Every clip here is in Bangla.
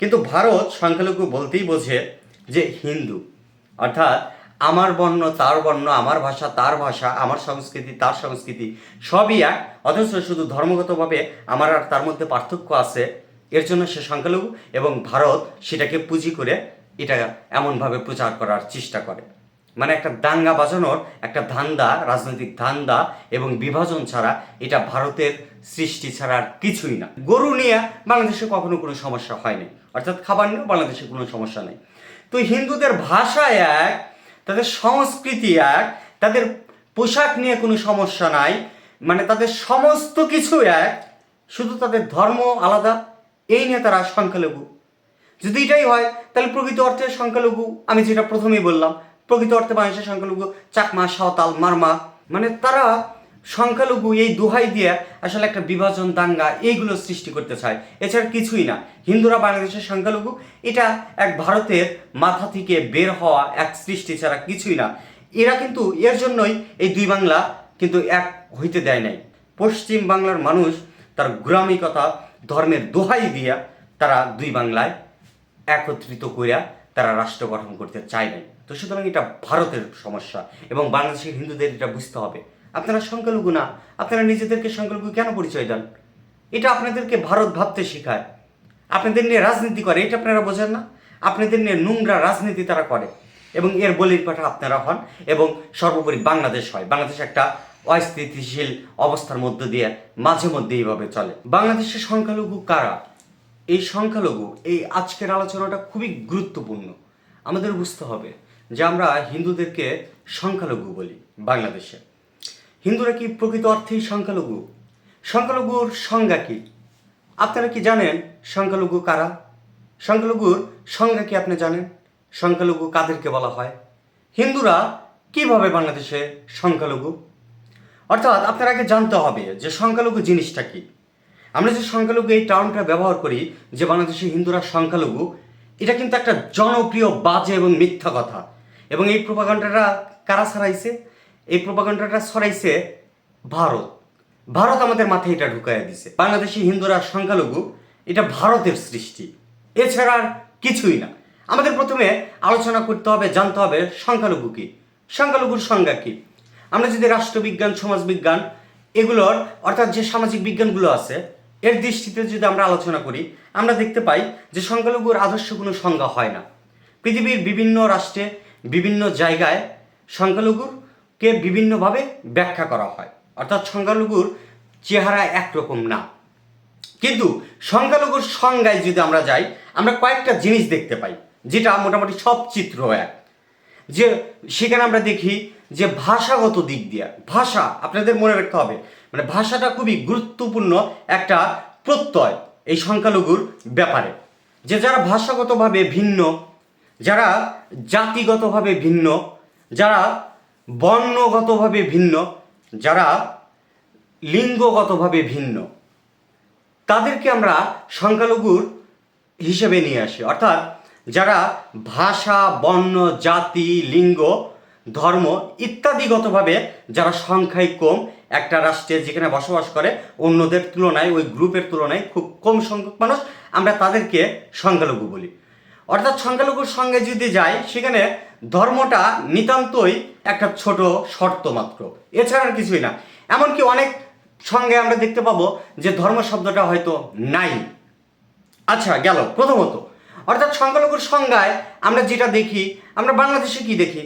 কিন্তু ভারত সংখ্যালঘু বলতেই বোঝে যে হিন্দু। অর্থাৎ, আমার বর্ণ, তার বর্ণ, আমার ভাষা, তার ভাষা, আমার সংস্কৃতি, তার সংস্কৃতি, সবই এক। অথচ শুধু ধর্মগতভাবে আমার আর তার মধ্যে পার্থক্য আছে। এর জন্য সে সংখ্যালঘু এবং ভারত সেটাকে পুঁজি করে এটা এমনভাবে প্রচার করার চেষ্টা করে। মানে একটা দাঙ্গা বাজানোর, একটা ধান্দা, রাজনৈতিক ধান্দা এবং বিভাজন ছাড়া এটা ভারতের সৃষ্টি ছাড়া আর কিছুই না। গরু নিয়ে বাংলাদেশে কখনো কোনো সমস্যা হয়নি। অর্থাৎ খাবার নিয়েও বাংলাদেশে কোনো সমস্যা নেই। তো হিন্দুদের ভাষা এক, তাদের সংস্কৃতি এক, তাদের পোশাক নিয়ে কোনো সমস্যা নাই। মানে তাদের সমস্ত কিছু এক, শুধু তাদের ধর্ম আলাদা, এই নিয়ে তারা সংখ্যালঘু। যদি এটাই হয়, তাহলে প্রকৃত অর্থে সংখ্যালঘু, আমি যেটা প্রথমেই বললাম প্রকৃত অর্থে বাংলাদেশের সংখ্যালঘু চাকমা, সাঁওতাল, মারমা মানে তারা সংখ্যালঘু এই দোহাই দিয়ে আসলে একটা বিভাজন, দাঙ্গা এইগুলো সৃষ্টি করতে চায়। এছাড়া কিছুই না। হিন্দুরা বাংলাদেশের সংখ্যালঘু, এটা এক ভারতের মাথা থেকে বের হওয়া এক সৃষ্টি ছাড়া কিছুই না। এরা কিন্তু এর জন্যই এই দুই বাংলা কিন্তু এক হইতে দেয় নাই। পশ্চিম বাংলার মানুষ তার গ্রামিকতা, ধর্মের দোহাই দিয়া তারা দুই বাংলায় একত্রিত করিয়া তারা রাষ্ট্র গঠন করতে চায় নাই। তো সুতরাং এটা ভারতের সমস্যা এবং বাংলাদেশের হিন্দুদের এটা বুঝতে হবে। আপনারা সংখ্যালঘু না, আপনারা নিজেদেরকে সংখ্যালঘু কেন পরিচয় দেন? এটা আপনাদেরকে ভারত ভাবতে শেখায়। আপনাদের নিয়ে রাজনীতি করে, এটা আপনারা বোঝেন না। আপনাদের নিয়ে নোংরা রাজনীতি তারা করে এবং এর বলির পাঠা আপনারা হন এবং সর্বোপরি বাংলাদেশ হয়। বাংলাদেশ একটা অস্থিতিশীল অবস্থার মধ্য দিয়ে মাঝে মধ্যে এইভাবে চলে। বাংলাদেশের সংখ্যালঘু কারা? এই সংখ্যালঘু, এই আজকের আলোচনাটা খুবই গুরুত্বপূর্ণ। আমাদের বুঝতে হবে যে আমরা হিন্দুদেরকে সংখ্যালঘু বলি বাংলাদেশে। হিন্দুরা কি প্রকৃত অর্থেই সংখ্যালঘু? সংখ্যালঘুর সংজ্ঞা কি? আপনারা কি জানেন সংখ্যালঘু কারা? সংখ্যালঘুর সংজ্ঞা কি আপনি জানেন? সংখ্যালঘু কাদেরকে বলা হয়? হিন্দুরা কীভাবে বাংলাদেশে সংখ্যালঘু? অর্থাৎ আপনার আগে জানতে হবে যে সংখ্যালঘু জিনিসটা কি। আমরা যে সংখ্যালঘু এই টার্মটা ব্যবহার করি যে বাংলাদেশে হিন্দুরা সংখ্যালঘু, এটা কিন্তু একটা জনপ্রিয় বাজে এবং মিথ্যা কথা। এবং এই প্রোপাগান্ডাটা কারা ছড়াইছে? এই প্রোপাগান্ডাটা ছড়াইছে ভারত। ভারত আমাদের মাথায় এটা ঢুকাইয়া দিছে। বাংলাদেশি হিন্দুরা সংখ্যালঘু, এটা ভারতের সৃষ্টি। এছাড়া আর কিছুই না। আমাদের প্রথমে আলোচনা করতে হবে, জানতে হবে সংখ্যালঘু কি? সংখ্যালঘুর সংজ্ঞা কি? আমরা যদি রাষ্ট্রবিজ্ঞান, সমাজবিজ্ঞান এগুলোর, অর্থাৎ যে সামাজিক বিজ্ঞানগুলো আছে, এর দৃষ্টিতে যদি আমরা আলোচনা করি, আমরা দেখতে পাই যে সংখ্যালঘুর আদর্শ কোনো সংজ্ঞা হয় না। পৃথিবীর বিভিন্ন রাষ্ট্রে বিভিন্ন জায়গায় সংখ্যালঘুকে বিভিন্নভাবে ব্যাখ্যা করা হয়। অর্থাৎ সংখ্যালঘুর চেহারা একরকম না। কিন্তু সংখ্যালঘুর সংজ্ঞায় যদি আমরা যাই, আমরা কয়েকটা জিনিস দেখতে পাই, যেটা মোটামুটি সব চিত্র এক। যে সেখানে আমরা দেখি যে ভাষাগত দিক দিয়ে, ভাষা আপনাদের মনে রাখতে হবে মানে ভাষাটা খুবই গুরুত্বপূর্ণ একটা প্রত্যয় এই সংখ্যালঘুর ব্যাপারে। যে যারা ভাষাগতভাবে ভিন্ন যারা জাতিগতভাবে ভিন্ন, যারা বর্ণগতভাবে ভিন্ন, যারা লিঙ্গগতভাবে ভিন্ন, তাদেরকে আমরা সংখ্যালঘুর হিসেবে নিয়ে আসি। অর্থাৎ যারা ভাষা, বর্ণ, জাতি, লিঙ্গ, ধর্ম ইত্যাদিগতভাবে যারা সংখ্যায় কম, একটা রাষ্ট্রে যেখানে বসবাস করে, অন্যদের তুলনায়, ওই গ্রুপের তুলনায় খুব কম সংখ্যক মানুষ, আমরা তাদেরকে সংখ্যালঘু বলি। অর্থাৎ সংখ্যালঘুর সঙ্গে যদি যাই সেখানে ধর্মটা নিতান্তই একটা ছোট শর্ত মাত্র। এছাড়া আর কিছুই না। এমনকি অনেক সঙ্গে আমরা দেখতে পাবো যে ধর্ম শব্দটা হয়তো নাই। আচ্ছা গেল। প্রথমত, অর্থাৎ সংখ্যালঘুর সংজ্ঞায় আমরা যেটা দেখি, আমরা বাংলাদেশে কি দেখি?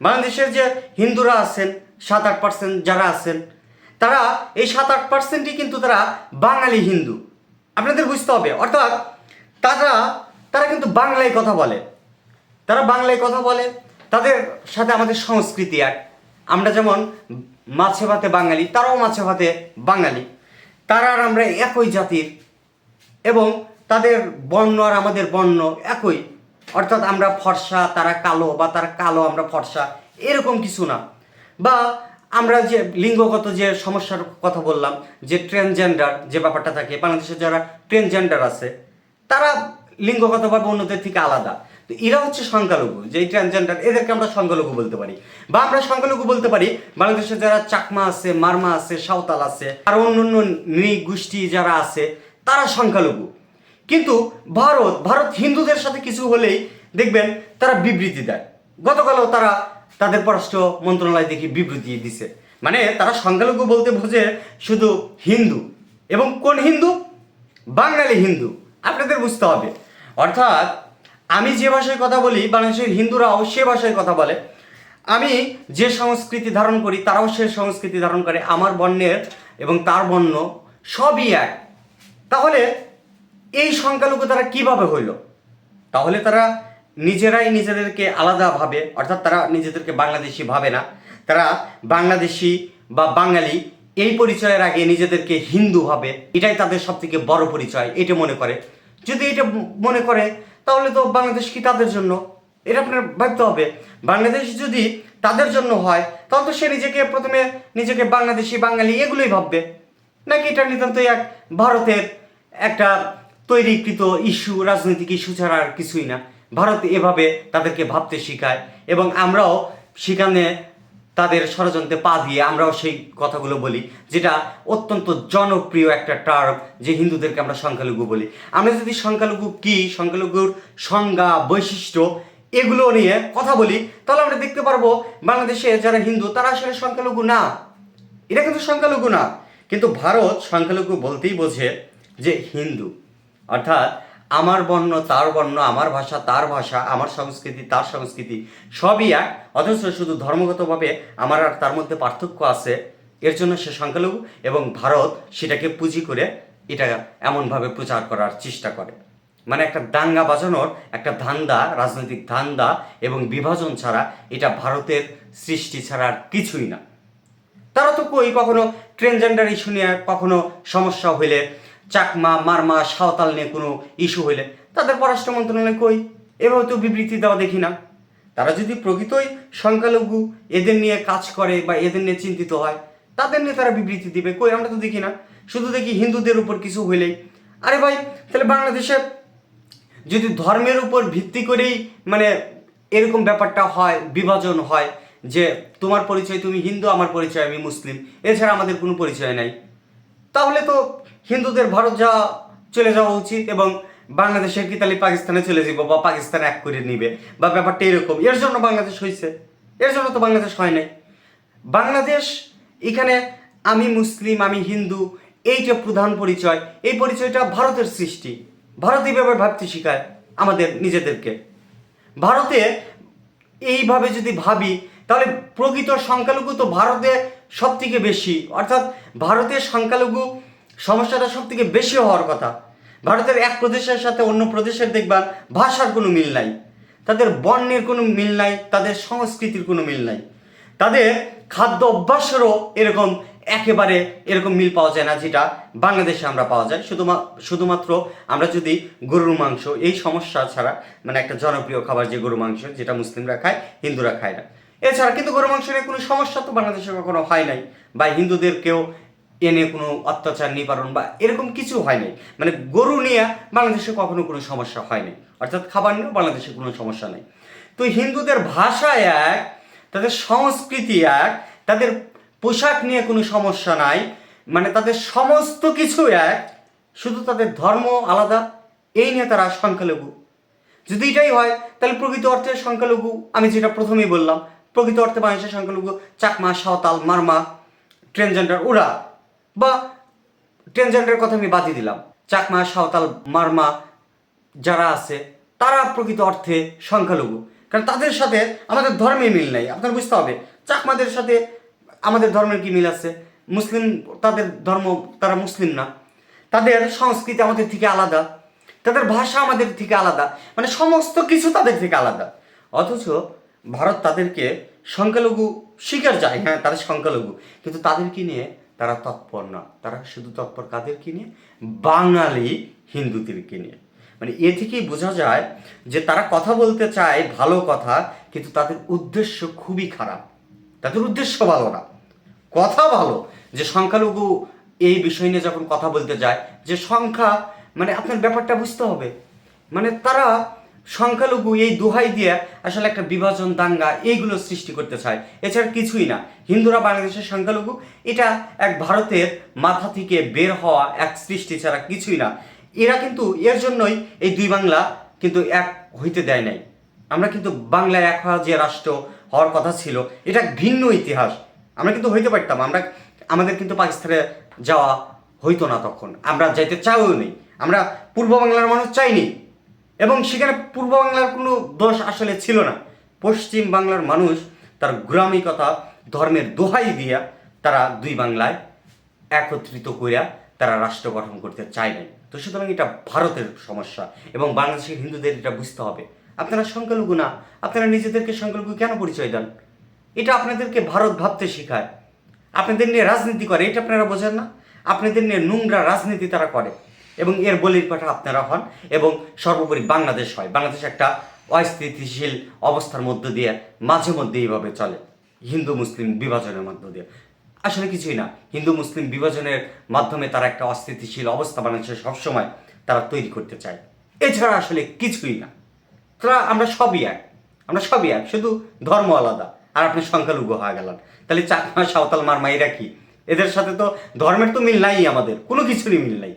বাংলাদেশের যে হিন্দুরা আছেন, সাত আট পার্সেন্ট যারা আছেন, তারা এই সাত আট পার্সেন্টই কিন্তু তারা বাঙালি হিন্দু। আপনাদের বুঝতে হবে। অর্থাৎ তারা তারা কিন্তু বাংলায় কথা বলে। তারা বাংলায় কথা বলে, তাদের সাথে আমাদের সংস্কৃতি এক। আমরা যেমন মাছে ভাতে বাঙালি, তারাও মাছে ভাতে বাঙালি। তারা আর আমরা একই জাতির এবং তাদের বর্ণ আর আমাদের বর্ণ একই। অর্থাৎ আমরা ফর্সা, তারা কালো বা তারা কালো আমরা ফর্সা, এরকম কিছু না। বা আমরা যে লিঙ্গগত যে সমস্যার কথা বললাম, যে ট্রান্সজেন্ডার যে ব্যাপারটা থাকে, বাংলাদেশে যারা ট্রান্সজেন্ডার আছে, তারা লিঙ্গগতভাবে অন্যদের থেকে আলাদা। তো এরা হচ্ছে সংখ্যালঘু যে ট্রান্সজেন্ডার এদেরকে আমরা সংখ্যালঘু বলতে পারি। বা আমরা সংখ্যালঘু বলতে পারি, বাংলাদেশে যারা চাকমা আছে, মারমা আছে, সাঁওতাল আছে, আর অন্য অন্য নৃ গোষ্ঠী যারা আছে, তারা সংখ্যালঘু। কিন্তু ভারত ভারত হিন্দুদের সাথে কিছু হলেই দেখবেন তারা বিবৃতি দেয়। গতকালও তারা তাদের পররাষ্ট্র মন্ত্রণালয় দেখি বিবৃতি দিছে। মানে তারা সংখ্যালঘু বলতে বোঝে শুধু হিন্দু। এবং কোন হিন্দু? বাঙালি হিন্দু। আপনাদের বুঝতে হবে। অর্থাৎ আমি যে ভাষায় কথা বলি, বাংলাদেশের হিন্দুরা অবশ্যই ভাষায় কথা বলে। আমি যে সংস্কৃতি ধারণ করি, তারাও সে সংস্কৃতি ধারণ করে। আমার বর্ণের এবং তার বর্ণ সবই এক। তাহলে এই সংখ্যালঘু তারা কীভাবে হইল? তাহলে তারা নিজেরাই নিজেদেরকে আলাদা ভাবে, অর্থাৎ তারা নিজেদেরকে বাংলাদেশি ভাবে না। তারা বাংলাদেশি বা বাঙালি এই পরিচয়ের আগে নিজেদেরকে হিন্দু ভাবে। এটাই তাদের সব থেকে বড় পরিচয়, এটা মনে করে। যদি এটা মনে করে, তাহলে তো বাংলাদেশ কি তাদের জন্য? এটা আপনার ভাবতে হবে। বাংলাদেশ যদি তাদের জন্য হয়, তাহলে তো সে নিজেকে প্রথমে নিজেকে বাংলাদেশি বাঙালি এগুলোই ভাববে। নাকি এটা নিতান্তই এক ভারতের একটা তৈরিকৃত ইস্যু, রাজনৈতিক ইস্যু ছাড়া আর কিছুই না। ভারত এভাবে তাদেরকে ভাবতে শেখায় এবং আমরাও সেখানে তাদের ষড়যন্ত্রে পা দিয়ে আমরাও সেই কথাগুলো বলি, যেটা অত্যন্ত জনপ্রিয় একটা টার্ম যে হিন্দুদেরকে আমরা সংখ্যালঘু বলি। আমরা যদি সংখ্যালঘু কি, সংখ্যালঘুর সংজ্ঞা, বৈশিষ্ট্য এগুলো নিয়ে কথা বলি, তাহলে আমরা দেখতে পারব বাংলাদেশে যারা হিন্দু, তারা আসলে সংখ্যালঘু না। এটা কিন্তু সংখ্যালঘু না। কিন্তু ভারত সংখ্যালঘু বলতেই বোঝে যে হিন্দু। অর্থাৎ আমার বর্ণ, তার বর্ণ, আমার ভাষা, তার ভাষা, আমার সংস্কৃতি, তার সংস্কৃতি, সবই এক। অথচ শুধু ধর্মগতভাবে আমার আর তার মধ্যে পার্থক্য আছে। এর জন্য সে সংখ্যালঘু এবং ভারত সেটাকে পুঁজি করে এটা এমনভাবে প্রচার করার চেষ্টা করে। মানে একটা দাঙ্গা বাজানোর, একটা ধান্দা, রাজনৈতিক ধান্দা এবং বিভাজন ছাড়া এটা ভারতের সৃষ্টি ছাড়া আর কিছুই না। তারা তো কই কখনো ট্রেনজেন্ডার ইস্যু নিয়ে কখনো সমস্যা হইলে চাকমা, মারমা, সাঁওতাল নিয়ে কোনো ইস্যু হইলে তাদের পররাষ্ট্র মন্ত্রণালয় কই? এভাবে তো বিবৃতি দেওয়া দেখি না। তারা যদি প্রকৃতই সংখ্যালঘু, এদের নিয়ে কাজ করে বা এদের নিয়ে চিন্তিত হয়, তাদের নিয়ে তারা বিবৃতি দিবে, কই? আমরা তো দেখি না। শুধু দেখি হিন্দুদের উপর কিছু হইলেই। আরে ভাই, তাহলে বাংলাদেশে যদি ধর্মের উপর ভিত্তি করেই মানে এরকম ব্যাপারটা হয়, বিভাজন হয়, যে তোমার পরিচয় তুমি হিন্দু, আমার পরিচয় আমি মুসলিম, এছাড়া আমাদের কোনো পরিচয় নাই, তাহলে তো হিন্দুদের ভারত যাওয়া, চলে যাওয়া উচিত এবং বাংলাদেশের কি তাহলে পাকিস্তানে চলে যাব বা পাকিস্তান এক করে নিবে? বা ব্যাপারটা এরকম। এর জন্য বাংলাদেশ হয়েছে এর জন্য তো বাংলাদেশ হয় নাই। বাংলাদেশ, এখানে আমি মুসলিম, আমি হিন্দু, এইটা প্রধান পরিচয়। এই পরিচয়টা ভারতের সৃষ্টি। ভারত এইভাবে ভাবতে শেখায় আমাদের নিজেদেরকে। ভারতে এইভাবে যদি ভাবি, তাহলে প্রকৃত সংখ্যালঘু তো ভারতে সব থেকে বেশি। অর্থাৎ ভারতের সংখ্যালঘু সমস্যাটা সব থেকে বেশি হওয়ার কথা। ভারতের এক প্রদেশের সাথে অন্য প্রদেশের দেখবার ভাষার কোনো মিল নাই। তাদের বর্ণের কোনো মিল নাই, তাদের সংস্কৃতির কোনো মিল নাই। তাদের খাদ্য অভ্যাসেরও এরকম একেবারে এরকম মিল পাওয়া যায় না যেটা বাংলাদেশে আমরা পাওয়া যায়। শুধুমাত্র শুধুমাত্র আমরা যদি গরুর মাংস, এই সমস্যা ছাড়া মানে একটা জনপ্রিয় খাবার যে গরু মাংস, যেটা মুসলিমরা খায়, হিন্দুরা খায় না। এছাড়া কিন্তু গরু মাংস নিয়ে কোনো সমস্যা তো বাংলাদেশে কখনো হয় নাই। বা হিন্দুদের কেউ এনে কোনো অত্যাচার নিবারণ বা এরকম কিছু হয়নি মানে গরু নিয়ে বাংলাদেশে কখনো কোনো সমস্যা হয়নি অর্থাৎ খাবার নিয়েও বাংলাদেশে কোনো সমস্যা নেই। তো হিন্দুদের ভাষা এক, তাদের সংস্কৃতি এক, তাদের পোশাক নিয়ে কোনো সমস্যা নাই। মানে তাদের সমস্ত কিছু এক, শুধু তাদের ধর্ম আলাদা, এই নিয়ে তারা সংখ্যালঘু। যদি এটাই হয়, তাহলে প্রকৃত অর্থে সংখ্যালঘু, আমি যেটা প্রথমেই বললাম, প্রকৃত অর্থে বাংলাদেশের সংখ্যালঘু চাকমা, সাঁওতাল, মারমা ট্রেনজেন্ডার ওরা। বা ট্রেনজেন্ডারের কথা আমি বাদই দিলাম। চাকমা, সাঁওতাল, মারমা যারা আছে, তারা প্রকৃত অর্থে সংখ্যালঘু। কারণ তাদের সাথে আমাদের ধর্মে মিল নেই, আপনার বুঝতে হবে। চাকমাদের সাথে আমাদের ধর্মের কি মিল আছে? মুসলিম, তাদের ধর্ম, তারা মুসলিম না। তাদের সংস্কৃতি আমাদের থেকে আলাদা। তাদের ভাষা আমাদের থেকে আলাদা। মানে সমস্ত কিছু তাদের থেকে আলাদা। অথচ ভারত তাদেরকে সংখ্যালঘু স্বীকার যায়। হ্যাঁ তাদের সংখ্যালঘু। কিন্তু তাদেরকে নিয়ে তারা তৎপর না। তারা শুধু তৎপর কাদেরকে নিয়ে? বাঙালি হিন্দুদেরকে নিয়ে। মানে এ থেকেই বোঝা যায় যে তারা কথা বলতে চায় ভালো কথা, কিন্তু তাদের উদ্দেশ্য খুবই খারাপ। তাদের উদ্দেশ্য ভালো না। কথা ভালো। যে সংখ্যালঘু এই বিষয় নিয়ে যখন কথা বলতে যায়, যে সংখ্যা মানে আপনার ব্যাপারটা বুঝতে হবে। মানে তারা সংখ্যালঘু এই দোহাই দিয়ে আসলে একটা বিভাজন দাঙ্গা এইগুলো সৃষ্টি করতে চায়। এছাড়া কিছুই না। হিন্দুরা বাংলাদেশের সংখ্যালঘু। এটা এক ভারতের মাথা থেকে বের হওয়া এক সৃষ্টি ছাড়া কিছুই না। এরা কিন্তু এর জন্যই এই দুই বাংলা কিন্তু এক হইতে দেয় নাই। আমরা কিন্তু বাংলা এক হওয়া যে রাষ্ট্র হওয়ার কথা ছিল, এটা ভিন্ন ইতিহাস। আমরা কিন্তু হইতে পারতাম। আমরা আমাদের কিন্তু পাকিস্তানে যাওয়া হইতো না তখন। আমরা যাইতে চাইও নেই। আমরা পূর্ব বাংলার মানুষ চাইনি। এবং সেখানে পূর্ব বাংলার কোনো দোষ আসলে ছিল না। পশ্চিম বাংলার মানুষ তার গ্রামিকতা, ধর্মের দোহাই দিয়া তারা দুই বাংলায় একত্রিত করিয়া তারা রাষ্ট্র গঠন করতে চাইবেন। তো সুতরাং এটা ভারতের সমস্যা এবং বাংলাদেশের হিন্দুদের এটা বুঝতে হবে। আপনারা সংখ্যালঘু না, আপনারা নিজেদেরকে সংখ্যালঘু কেন পরিচয় দেন? এটা আপনাদেরকে ভারত ভাবতে শেখায়। আপনাদের নিয়ে রাজনীতি করে, এটা আপনারা বোঝেন না। আপনাদের নিয়ে নোংরা রাজনীতি তারা করে। এবং এর বলির পাঠা আপনারা হন এবং সর্বোপরি বাংলাদেশ হয়। বাংলাদেশ একটা অস্থিতিশীল অবস্থার মধ্য দিয়ে, মাঝে মধ্যে এইভাবে চলে। হিন্দু, মুসলিম বিভাজনের মধ্য দিয়ে। আসলে কিছুই না। হিন্দু, মুসলিম বিভাজনের মাধ্যমে তারা একটা অস্থিতিশীল অবস্থা বাংলাদেশে সবসময় তারা তৈরি করতে চায়। এছাড়া আসলে কিছুই না। তারা, আমরা সবই এক। আমরা সবই এক। শুধু ধর্ম আলাদা। আর আপনি সংখ্যালঘু হয়ে গেলেন। তাহলে চাকমা, সাঁওতাল, মারমাইরা কি? এদের সাথে তো ধর্মের তো মিল নাই আমাদের। কোনো কিছুরই মিল নাই।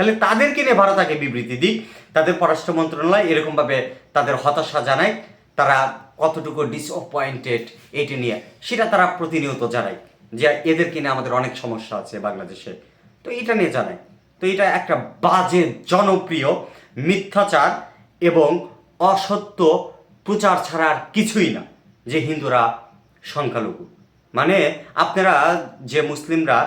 তাহলে তাদেরকে নিয়ে ভারত আগে বিবৃতি দিক। তাদের পররাষ্ট্র মন্ত্রণালয় এরকমভাবে তাদের হতাশা জানায়। তারা কতটুকু ডিসঅপয়েন্টেড এইটা নিয়ে, সেটা তারা প্রতিনিয়ত জানায় যে এদের কিনে আমাদের অনেক সমস্যা আছে বাংলাদেশে। তো এটা নিয়ে জানায়। তো এটা একটা বাজে, জনপ্রিয় মিথ্যাচার এবং অসত্য প্রচার ছাড়া আর কিছুই না যে হিন্দুরা সংখ্যালঘু। মানে আপনারা যে মুসলিমরা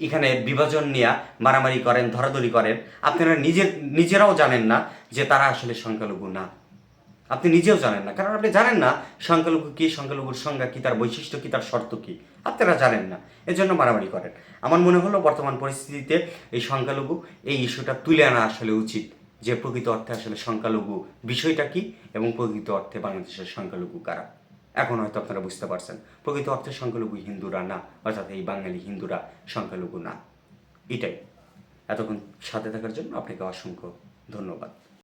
এখানে বিভাজন নিয়ে মারামারি করেন, ধরাধরি করেন। আপনারা নিজের নিজেরাও জানেন না যে তারা আসলে সংখ্যালঘু না। আপনি নিজেও জানেন না। কারণ আপনি জানেন না সংখ্যালঘু কি, সংখ্যালঘুর সংজ্ঞা কি, তার বৈশিষ্ট্য কি, তার শর্ত কি। আপনারা জানেন না। এজন্য মারামারি করেন। আমার মনে হলো বর্তমান পরিস্থিতিতে এই সংখ্যালঘু, এই ইস্যুটা তুলে আনা আসলে উচিত যে প্রকৃত অর্থে আসলে সংখ্যালঘু বিষয়টা কি এবং প্রকৃত অর্থে বাংলাদেশের সংখ্যালঘু কারা। এখন হয়তো আপনারা বুঝতে পারছেন, প্রকৃত অর্থে সংখ্যালঘু হিন্দুরা না, অর্থাৎ এই বাঙালি হিন্দুরা সংখ্যালঘু না। এটাই। এতক্ষণ সাথে থাকার জন্য আপনাকে অসংখ্য ধন্যবাদ।